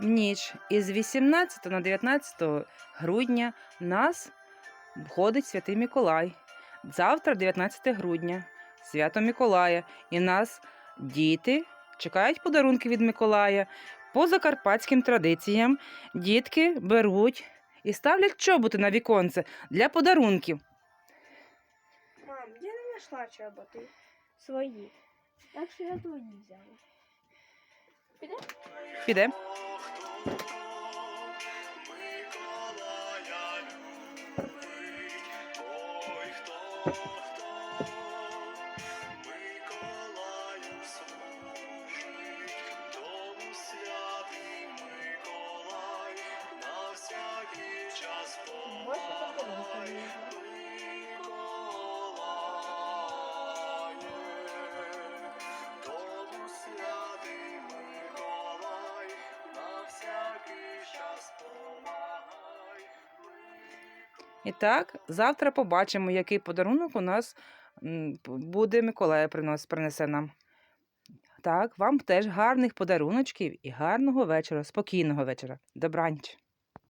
ніч із 18 на 19 грудня в нас входить Святий Миколай. Завтра, 19 грудня, свято Миколая. І нас діти чекають подарунки від Миколая. По закарпатським традиціям дітки беруть і ставлять чоботи на віконце для подарунків. Мам, я не знайшла чоботи свої. Так що я твої взяла. Піде? Піде. Ой, хто, хто І так, завтра побачимо, який подарунок у нас буде Миколая принос, принесе нам. Так, вам теж гарних подаруночків і гарного вечора, спокійного вечора. Добраніч.